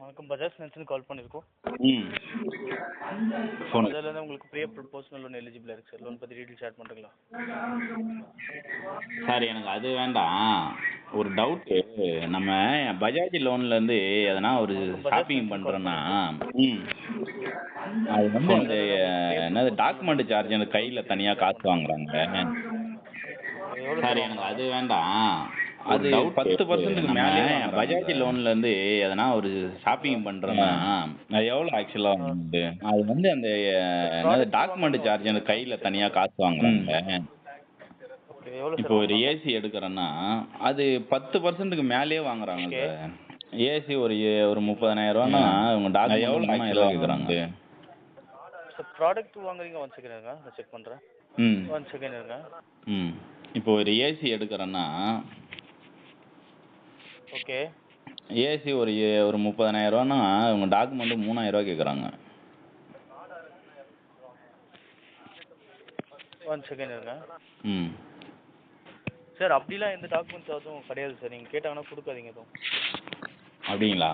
வணக்கம் பஜாஜ் ஃபினான்ஸ்னு கால் பண்ணியிருக்கோம் ம். ஃபோன் பஜாஜ்லேருந்து உங்களுக்கு ப்ரீ பர்சனல் லோன் எலிஜிபிளாக இருக்குது சார் லோன் பற்றி டீட்டெயில் ஷேர் பண்ணுறீங்களா சார் எனக்கு அது வேண்டாம். ஒரு டவுட்டு நம்ம பஜாஜ் லோன்லேருந்து எதனா ஒரு ஷாப்பிங் பண்ணுறோன்னா ம். அது வந்து அந்த என்னது டாக்குமெண்ட் சார்ஜ் எனக்கு கையில் தனியாக காசு வாங்குறாங்க. சார் எனக்கு அது வேண்டாம். அது பத்து பர்சன்ட்டுக்கு மேலே பஜாஜ் லோன்லேருந்து எதனா ஒரு ஷாப்பிங் பண்ணுறோன்னா அது எவ்வளோ ஆக்சுவலாக வந்து? அது வந்து அந்த டாக்குமெண்ட் சார்ஜ் எனக்கு கையில் தனியாக காசு வாங்குறாங்க. இப்போ ஒரு ஏசி எடுக்கிறேன்னா அது பத்து பர்சன்ட்டுக்கு மேலேயே வாங்குறாங்க ஏசி ஒரு ஒரு முப்பதனாயிரம் ரூபான்னா இவங்க டாக்டர் எவ்வளோ மூணாயிரம் கேட்குறாங்க ப்ராடக்ட் வாங்குறீங்க? ஒன் செகண்ட் இருங்க செக் பண்ணுறேன் ம். ஒன் செகண்ட் இருங்க. ம். இப்போ ஒரு ஏசி எடுக்கிறேன்னா ஓகே. ஏசி ஒரு ஏ- ஒரு முப்பதனாயிரம் ரூபான்னா இவங்க டாக்குமெண்ட் மூணாயிரம் ரூபா கேட்குறாங்க ஒன் செகண்ட் இருங்க. ம். சார் அப்படிலாம் எந்த டாக்குமெண்ட்ஸ் அதுவும் கிடையாது சார் நீங்கள் கேட்டாங்கன்னா கொடுக்காதீங்க எதுவும். அப்படிங்களா?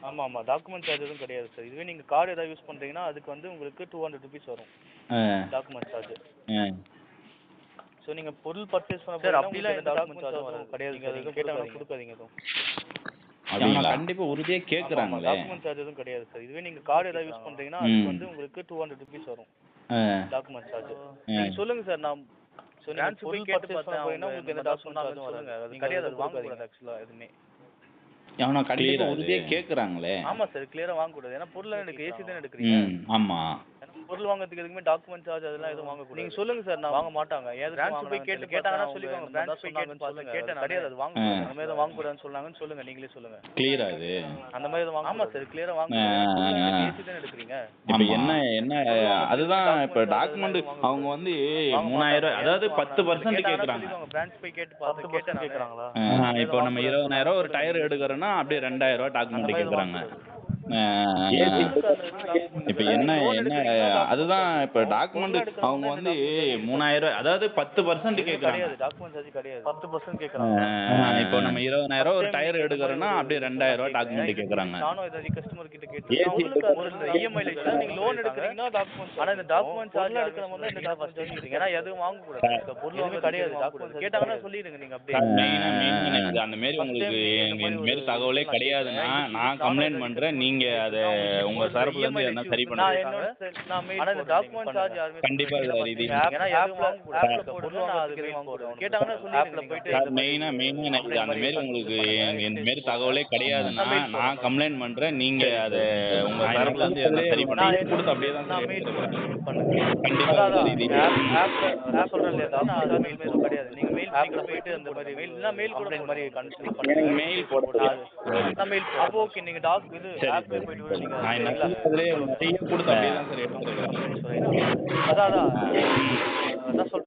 ஆமாம் ஆமாம் டாக்குமெண்ட் சார்ஜ் எதுவும் கிடையாது சார் இதுவே நீங்கள் கார்டு ஏதாவது யூஸ் பண்ணுறீங்கன்னா அதுக்கு வந்து உங்களுக்கு டூ ஹண்ட்ரட் ருபீஸ் வரும். ஆ. டாக்குமெண்ட் சார்ஜ் ஆ. ஸோ நீங்கள் பொருள் பர்ச்சேஸ் பண்ண சார் அப்படிலாம் எந்த டாக்குமெண்ட் சார்ஜும் வரும்? கிடையாது நீங்கள் கொடுக்காதீங்க. எதுவும் அப்படிங்களா? கண்டிப்பாக உறுதியாக கேட்குறாங்களே டாக்குமெண்ட் சார்ஜ் எதுவும் கிடையாது சார் இதுவே நீங்கள் கார்டு ஏதாவது யூஸ் பண்ணுறீங்கன்னா அதுக்கு வந்து உங்களுக்கு டூ ஹண்ட்ரட் ருபீஸ் வரும். டாக்குமெண்ட் சார்ஜ் சொல்லுங்க சார் நான் போய் கேட்டு போறீங்கன்னா உங்களுக்கு எந்த டாக்குமெண்ட் சார்ஜும் வராது. அது கிடையாது அது வாங்கக்கூடாது ஆக்சுவலாக எதுவுமே. அவனை கண்டிப்பாக உறுதியாக கேட்குறாங்களே ஆமாம் சார் கிளியராக வாங்கக்கூடாது. ஏன்னா பொருள் எனக்கு ஏசி தானே எடுக்கிறீங்க. ம் ஆமாம் ஏன்னா பொருள் வாங்குறதுக்கு எதுக்குமே டாக்குமெண்ட் சார்ஜ் அதெல்லாம் எதுவும் வாங்கக்கூடாது நீங்கள் சொல்லுங்க சார் நான் வாங்க மாட்டாங்க. ஏது பிரான்ச் போய் கேட்டு கேட்டாங்கன்னா சொல்லிக்கோங்க. பிரான்ச் போய் கேட்டு கேட்டேன் கிடையாது அது வாங்க அந்த மாதிரி எதுவும் வாங்கக்கூடாதுன்னு சொன்னாங்கன்னு சொல்லுங்க. நீங்களே சொல்லுங்க. கிளியரா இது அந்த மாதிரி எதுவும் வாங்க ஆமாம் சார் கிளியராக வாங்க தானே எடுக்கிறீங்க? இப்போ என்ன என்ன அதுதான் இப்போ டாக்குமெண்ட் அவங்க வந்து மூணாயிரம் அதாவது பத்து பர்சன்ட் கேட்குறாங்க பிரான்ச் போய் கேட்டு பார்த்து கேட்டேன் கேட்குறாங்களா இப்போ நம்ம இருபதாயிரம் ஒரு டயர் எடுக்கிறோன்னா அப்படியே ரெண்டாயிரம் ரூபா டாக்குமெண்ட் கேட்குறாங்க இப்போ என்ன என்ன அதுதான் இப்போ டாக்குமெண்ட் அவங்க வந்து மூணாயிரம் அதாவது பத்து பர்சன்ட் கேட்குறாங்க கிடையாது டாக்குமெண்ட் சார்ஜ் கிடையாது பத்து பர்சன்ட் கேட்குறாங்க இப்போ நம்ம இருபதாயிரம் ஒரு டயர் எடுக்கிறோன்னா அப்படியே ரெண்டாயிரம் ரூபா டாக்குமெண்ட் கேட்குறாங்க நானும் ஏதாவது கஸ்டமர் கிட்ட கேட்டு இஎம்ஐல இல்ல நீங்க லோன் எடுக்கிறீங்கன்னா டாக்குமெண்ட் ஆனா இந்த டாக்குமெண்ட் சார்ஜ் எடுக்கிற மாதிரி இந்த டாக்குமெண்ட் சார்ஜ் ஏன்னா எதுவும் வாங்க கூடாது பொருள் வாங்க கிடையாது. டாக்குமெண்ட் கேட்டாங்கன்னா சொல்லிடுங்க நீங்க அப்படியே. அந்த மாரி உங்களுக்கு இந்த மாரி தகவலே கிடையாதுன்னா நான் கம்ப்ளைண்ட் பண்றேன். நீங்க அதை உங்க தரப்புல இருந்து என்ன சரி பண்ணுங்க. கண்டிப்பா சார் இது மெயினா மெயினா எனக்கு அந்த மாரி உங்களுக்கு இந்த மாரி தகவலே கிடையாதுன்னா நான் கம்ப்ளைண்ட் பண்றேன். நீங்க அதை உங்க தரப்புல இருந்து என்ன சரி பண்ணுங்க கொடுத்து அப்படியே தான் கண்டிப்பா இது கிடையாது. நீங்க மெயில் ஆப்ல போயிட்டு அந்த மாதிரி மெயில் இல்ல மெயில் கூட இந்த மாதிரி கன்சிடர் பண்ணுங்க. மெயில் போட அப்போ ஓகே நீங்க டாக் இது போயிட்டு கூட நீங்க நான் என்ன அதுலயே நிறைய கொடுத்து அப்படியே தான் சார் எடுத்துக்கிறேன் அதான் அதான். அதான் சொல்